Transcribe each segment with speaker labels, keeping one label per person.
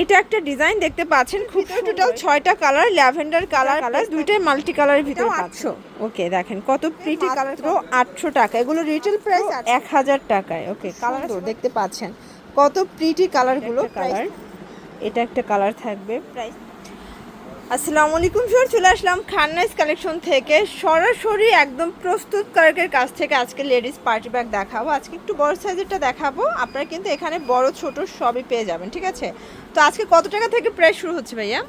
Speaker 1: এটা একটা ডিজাইন দেখতে পাচ্ছেন। খুব টোটাল ছয়টা কালার ল্যাভেন্ডার কালার কালার দুইটাই মাল্টি কালারের ভিতরে আটশো। ওকে দেখেন কত প্রিটি কালার তো আটশো টাকা। এগুলো রিটেল প্রাইস এক হাজার টাকায়। ওকে কালার তো দেখতে পাচ্ছেন। কত প্রিটি কালারগুলো কালার এটা একটা কালার থাকবে। প্রাইস আসসালামু আলাইকুম স্যার চলে আসলাম খান্নাইস কালেকশন থেকে। সরাসরি একদম প্রস্তুত কারকের কাছ থেকে আজকে লেডিস পার্টি ব্যাগ দেখাবো। আজকে একটু বড় সাইজেরটা দেখাবো। আপনারা কিন্তু এখানে বড় ছোট সবই পেয়ে যাবেন ঠিক আছে? তো আজকে কত টাকা থেকে প্রাইস শুরু হচ্ছে ভাইয়া?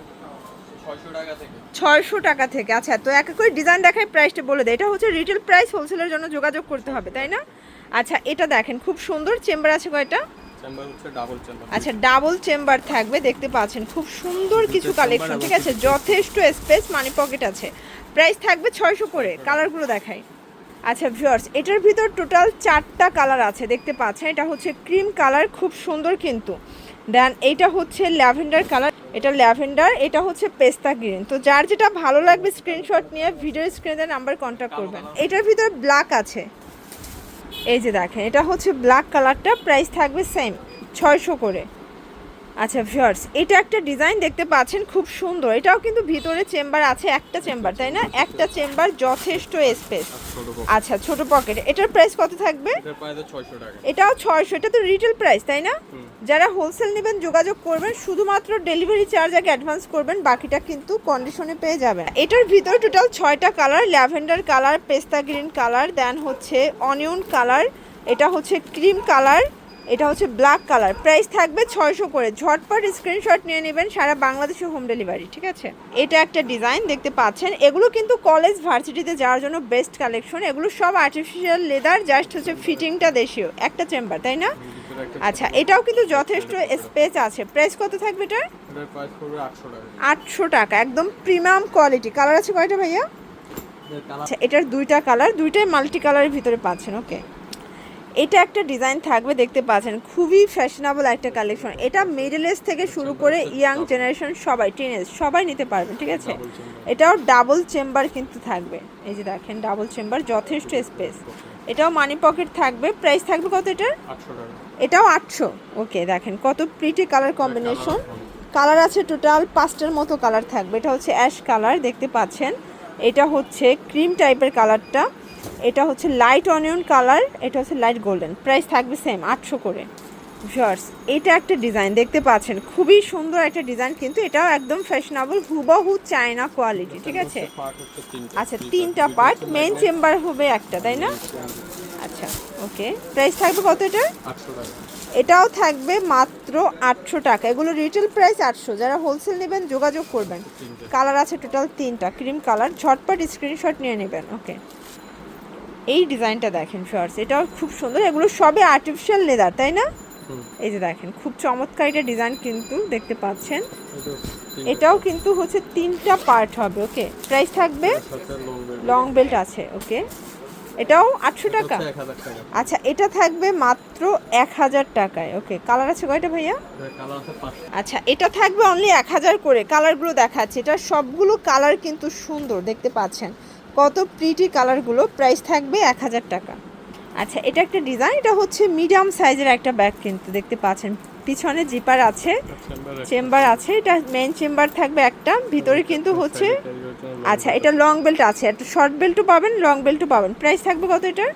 Speaker 2: ছয়শো টাকা থেকে।
Speaker 1: ছয়শো টাকা থেকে আচ্ছা তো এক এক করে ডিজাইন দেখায় প্রাইসটা বলে দেয় এটা হচ্ছে রিটেল প্রাইস হোলসেলের জন্য যোগাযোগ করতে হবে তাই না? আচ্ছা এটা দেখেন খুব সুন্দর চেম্বার আছে কয়টা? আচ্ছা ডাবল চেম্বার থাকবে দেখতে পাচ্ছেন খুব সুন্দর কিছু কালেকশন ঠিক আছে? যথেষ্ট স্পেস মানি পকেট আছে। প্রাইস থাকবে ছয়শো করে কালারগুলো দেখাই। আচ্ছা ভিউয়ার্স এটার ভিতর টোটাল চারটা কালার আছে দেখতে পাচ্ছেন? এটা হচ্ছে ক্রিম কালার খুব সুন্দর কিন্তু। দেন এইটা হচ্ছে ল্যাভেন্ডার কালার এটা ল্যাভেন্ডার এটা হচ্ছে পেস্তা গ্রিন তো যার যেটা ভালো লাগবে স্ক্রিনশট নিয়ে ভিডিও স্ক্রিনে নাম্বার কন্ট্যাক্ট করবেন। এটার ভিতর ব্ল্যাক আছে। এই যে দেখেন এটা হচ্ছে ব্ল্যাক কালারটা প্রাইস থাকবে সেম ছয়শো করে। আচ্ছা ভিউয়ার্স এটা একটা ডিজাইন দেখতে পাচ্ছেন খুব সুন্দর। এটাও কিন্তু ভিতরে চেম্বার আছে একটা চেম্বার তাই না? একটা চেম্বার যথেষ্ট স্পেস আচ্ছা ছোট পকেট এটার প্রাইস কত থাকবে? এটাও ছয়শো এটা তো রিটেল প্রাইস তাই না। যারা হোলসেল নেবেন, যোগাযোগ করবেন, শুধুমাত্র ডেলিভারি চার্জ আগে অ্যাডভান্স করবেন, বাকিটা কিন্তু কন্ডিশনে পেয়ে যাবেন। এটার ভিতরে টোটাল ছয়টা কালার ল্যাভেন্ডার কালার পেস্তা গ্রিন কালার দেন হচ্ছে অনিয়ন কালার এটা হচ্ছে ক্রিম কালার এটা হচ্ছে ব্ল্যাক কালার প্রাইস থাকবে ছয়শো করে। ঝটপট স্ক্রিনশট নিয়ে নেবেন সারা বাংলাদেশে হোম ডেলিভারি ঠিক আছে? এটা একটা ডিজাইন দেখতে পাচ্ছেন। এগুলো কিন্তু কলেজ ভার্সিটিতে যাওয়ার জন্য বেস্ট কালেকশন এগুলো সব আর্টিফিশিয়াল লেদার জাস্ট হচ্ছে ফিটিংটা দেশীয়, একটা চেম্বার তাই না? আচ্ছা এটাও কিন্তু যথেষ্ট স্পেস আছে। প্রাইস কত থাকবে
Speaker 2: এটা আটশো টাকা।
Speaker 1: একদম প্রিমিয়াম কোয়ালিটি কালার আছে কয়টা ভাইয়া? আচ্ছা এটার দুইটা কালার দুইটাই মাল্টি কালারের ভিতরে পাচ্ছেন ওকে এটা একটা ডিজাইন থাকবে দেখতে পাচ্ছেন খুবই ফ্যাশনেবল একটা কালেকশন এটা মিডল এজ থেকে শুরু করে ইয়াং জেনারেশন সবাই টিনেজ সবাই নিতে পারবেন ঠিক আছে? এটাও ডাবল চেম্বার কিন্তু থাকবে। এই যে দেখেন ডাবল চেম্বার যথেষ্ট স্পেস এটাও মানি পকেট থাকবে। প্রাইস থাকবে কত এটার? এটাও আটশো। ওকে দেখেন কত প্রিটি কালার কম্বিনেশন কালার আছে টোটাল পাঁচটার মতো কালার থাকবে। এটা হচ্ছে অ্যাশ কালার দেখতে পাচ্ছেন। এটা হচ্ছে ক্রিম টাইপের কালারটা এটা হচ্ছে লাইট অনিয়ন কালার এটা হচ্ছে লাইট গোল্ডেন প্রাইস থাকবে সেম আটশো করে। ভিউয়ার্স এটা একটা ডিজাইন দেখতে পাচ্ছেন। খুবই সুন্দর একটা ডিজাইন কিন্তু এটাও একদম ফ্যাশনেবল হুবহু চায়না কোয়ালিটি ঠিক আছে? আচ্ছা তিনটা। পার্ট মেন চেম্বার হবে একটা তাই না? আচ্ছা ওকে প্রাইস থাকবে কত এটা? এটাও থাকবে মাত্র আটশো টাকা। এগুলো রিটেল প্রাইস আটশো। যারা হোলসেল নেবেন যোগাযোগ করবেন। কালার আছে টোটাল তিনটা। ক্রিম কালার ঝটপট স্ক্রিনশট নিয়ে নেবেন ওকে এই ডিজাইনটা দেখেন শর্টস এটাও খুব সুন্দর। এগুলো সবই আর্টিফিশিয়াল লেদার তাই না? এই যে দেখেন খুব চমৎকার এটা ডিজাইন কিন্তু দেখতে পাচ্ছেন। এটাও কিন্তু হচ্ছে তিনটা পার্ট হবে ওকে প্রাইস থাকবে
Speaker 2: লং বেল্ট
Speaker 1: আছে ওকে এটাও আটশো টাকা? আচ্ছা এটা থাকবে মাত্র এক হাজার টাকায়। ওকে কালার আছে কয়টা ভাইয়া? আচ্ছা এটা থাকবে অনলি এক হাজার করে। কালারগুলো দেখাচ্ছে। এটা সবগুলো কালার কিন্তু সুন্দর দেখতে পাচ্ছেন। কত প্রিটি কালারগুলো প্রাইস থাকবে এক হাজার টাকা। আচ্ছা এটা একটা ডিজাইন এটা হচ্ছে মিডিয়াম সাইজের একটা ব্যাগ কিন্তু দেখতে পাচ্ছেন। পিছনে জিপার আছে।
Speaker 2: চেম্বার
Speaker 1: আছে এটা মেন চেম্বার থাকবে একটা ভিতরে কিন্তু হচ্ছে আচ্ছা এটা লং বেল্ট আছে একটা শর্ট বেল্টও পাবেন লং বেল্টও পাবেন। প্রাইস থাকবে কত এটার?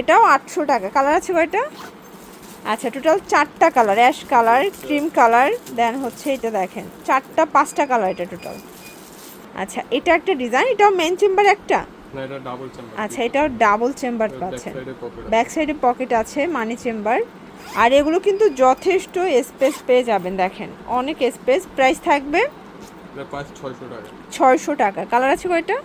Speaker 1: এটাও আটশো টাকা। কালার আছে কয়টা? আচ্ছা টোটাল চারটা colour ash colour cream colour then হচ্ছে এটা দেখেন চারটা পাঁচটা কালার এটা টোটাল আচ্ছা এটা একটা ডিজাইন এটাও মেন চেম্বার একটা? আচ্ছা এটাও ডাবল চেম্বার পাচ্ছেন ব্যাক সাইডে পকেট আছে। মানি চেম্বার আর এগুলো কিন্তু যথেষ্ট স্পেস পেয়ে যাবেন দেখেন। অনেক স্পেস প্রাইস থাকবে
Speaker 2: ছয়শো টাকা।
Speaker 1: কালার আছে কয়টা?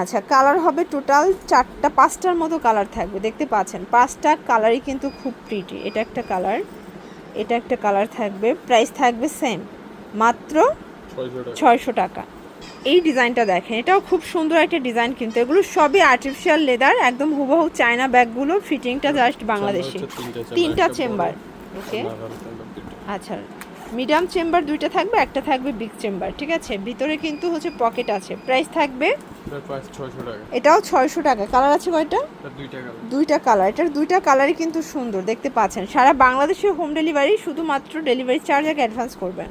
Speaker 1: আচ্ছা কালার হবে টোটাল চারটা পাঁচটার মতো কালার থাকবে দেখতে পাচ্ছেন। পাঁচটা কালারই কিন্তু খুব প্রিটি এটা একটা কালার এটা একটা কালার থাকবে প্রাইস থাকবে সেম মাত্র
Speaker 2: ছয়শো টাকা।
Speaker 1: এই ডিজাইনটা দেখেন এটাও খুব সুন্দর একটা ডিজাইন কিন্তু। এগুলো সবই আর্টিফিশিয়াল লেদার একদম হুবহু চায়না ব্যাগগুলো ফিটিংটা জাস্ট বাংলাদেশি।
Speaker 2: তিনটে
Speaker 1: চেম্বার ওকে। আচ্ছা মিডিয়াম চেম্বার দুইটা থাকবে একটা থাকবে বিগ চেম্বার ঠিক আছে? ভিতরে কিন্তু হচ্ছে পকেট আছে প্রাইস থাকবে এটাও ছয়শো টাকা। কালার আছে কয়টা?
Speaker 2: দুইটা কালার
Speaker 1: দুইটা কালার এটার দুইটা কালারই কিন্তু সুন্দর দেখতে পাচ্ছেন। সারা বাংলাদেশে হোম ডেলিভারি শুধুমাত্র ডেলিভারি চার্জ আগে অ্যাডভান্স করবেন।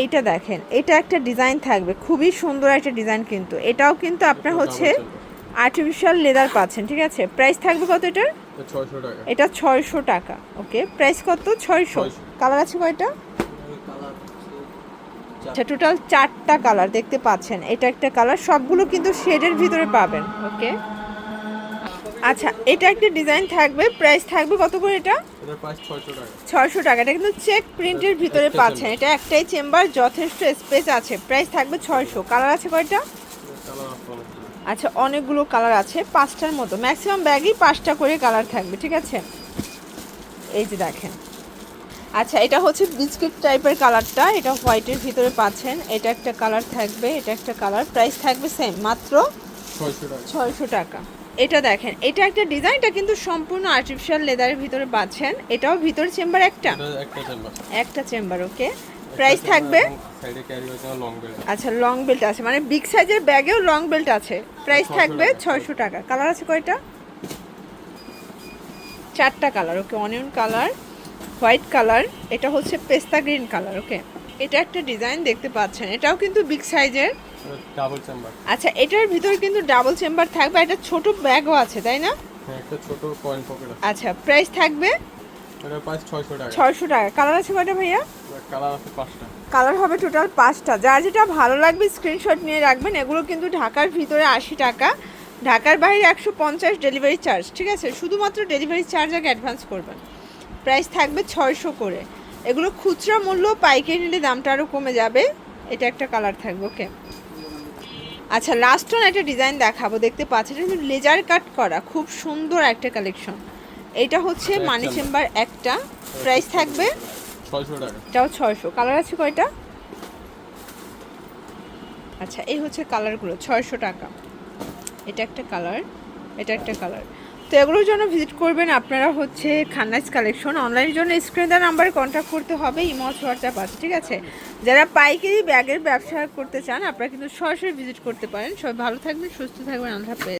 Speaker 1: এইটা দেখেন এটা একটা ডিজাইন থাকবে খুবই সুন্দর একটা ডিজাইন কিন্তু। এটাও কিন্তু আপনার হচ্ছে আর্টিফিশিয়াল লেদার পাচ্ছেন ঠিক আছে? প্রাইস থাকবে কত এটার?
Speaker 2: এটা ছয়শো টাকা।
Speaker 1: এটা ছয়শো টাকা ওকে? প্রাইস কত? ছয়শো। কালার আছে কয়টা? আচ্ছা টোটাল চারটা কালার দেখতে পাচ্ছেন। এটা একটা কালার সবগুলো কিন্তু শেডের ভিতরে পাবেন ওকে? আচ্ছা এটা একটা ডিজাইন থাকবে প্রাইস থাকবে কত করে এটা?
Speaker 2: ছয়শো টাকা।
Speaker 1: এটা কিন্তু চেক প্রিন্টের ভিতরে পাচ্ছেন এটা একটাই চেম্বার যথেষ্ট স্পেস আছে প্রাইস থাকবে ছয়শো। কালার আছে কয়টা? আচ্ছা অনেকগুলো কালার আছে পাঁচটার মতো। ম্যাক্সিমাম ব্যাগই পাঁচটা করে কালার থাকবে ঠিক আছে? এই যে দেখেন। আচ্ছা এটা হচ্ছে বিস্কিট টাইপের কালারটা এটা হোয়াইটের ভিতরে পাচ্ছেন এটা একটা কালার থাকবে এটা একটা কালার প্রাইস থাকবে সেম মাত্র
Speaker 2: ছয়শো টাকা।
Speaker 1: এটা দেখেন এটা একটা ডিজাইনটা কিন্তু সম্পূর্ণ আর্টিফিশিয়াল লেদারের ভিতরে পাচ্ছেন এটাও ভিতর চেম্বার একটা?
Speaker 2: একটা চেম্বার
Speaker 1: ওকে প্রাইস থাকবে?
Speaker 2: সাইডে ক্যারি হয়েছে লং বেল্ট
Speaker 1: আচ্ছা লং বেল্ট আছে। মানে বিগ সাইজের ব্যাগেও লং বেল্ট আছে। প্রাইস থাকবে। ছয়শো টাকা। কালার আছে কয়টা? চারটা colour okay onion colour white colour এটা হচ্ছে পেস্তা গ্রিন কালার ওকে এটা একটা ডিজাইন দেখতে পাচ্ছেন। এটাও কিন্তু বিগ সাইজের
Speaker 2: ডাবল চেম্বার
Speaker 1: আচ্ছা এটার ভিতরে কিন্তু ডাবল চেম্বার থাকবে এটা ছোট ব্যাগও আছে তাই না?
Speaker 2: হ্যাঁ একটা ছোট কয়েন পকেট আছে।
Speaker 1: আচ্ছা প্রাইস থাকবে?
Speaker 2: এটার প্রাইস ছয়শো টাকা।
Speaker 1: ছয়শো টাকা। কালার আছে কয়টা ভাইয়া?
Speaker 2: কালার আছে পাঁচটা।
Speaker 1: কালার হবে টোটাল পাঁচটা। যার যেটা ভালো লাগবে স্ক্রিনশট নিয়ে রাখবেন। এগুলো কিন্তু ঢাকার ভিতরে আশি টাকা। ঢাকার বাইরে একশো পঞ্চাশ ডেলিভারি চার্জ ঠিক আছে? শুধুমাত্র ডেলিভারি চার্জ আগে অ্যাডভান্স করবেন। প্রাইস থাকবে ছয়শো করে। এগুলো খুচরা মূল্য পাইকারি নিলে দামটা আরও কমে যাবে। এটা একটা কালার থাকবে ওকে আচ্ছা লাস্ট ওয়ান একটা ডিজাইন দেখাবো দেখতে পাচ্ছেন? এটা কিন্তু লেজার কাট করা খুব সুন্দর একটা কালেকশন এটা হচ্ছে মানি চেম্বার একটা। প্রাইস থাকবে? এটাও ছয়শো। কালার আছে কয়টা? আচ্ছা এই হচ্ছে কালারগুলো ছয়শো টাকা। এটা একটা কালার এটা একটা কালার তো এগুলোর জন্য ভিজিট করবেন আপনারা হচ্ছে খান্নাইজ কালেকশন অনলাইনের জন্য স্ক্রিন দেওয়ার নাম্বারে কন্ট্যাক্ট করতে হবে ইমস হোয়াটসঅ্যাপ আছে, ঠিক আছে? যারা পাইকারি ব্যাগের ব্যবসা করতে চান, আপনারা কিন্তু সরাসরি ভিজিট করতে পারেন। সবাই ভালো থাকবেন, সুস্থ থাকবেন, আল্লাহ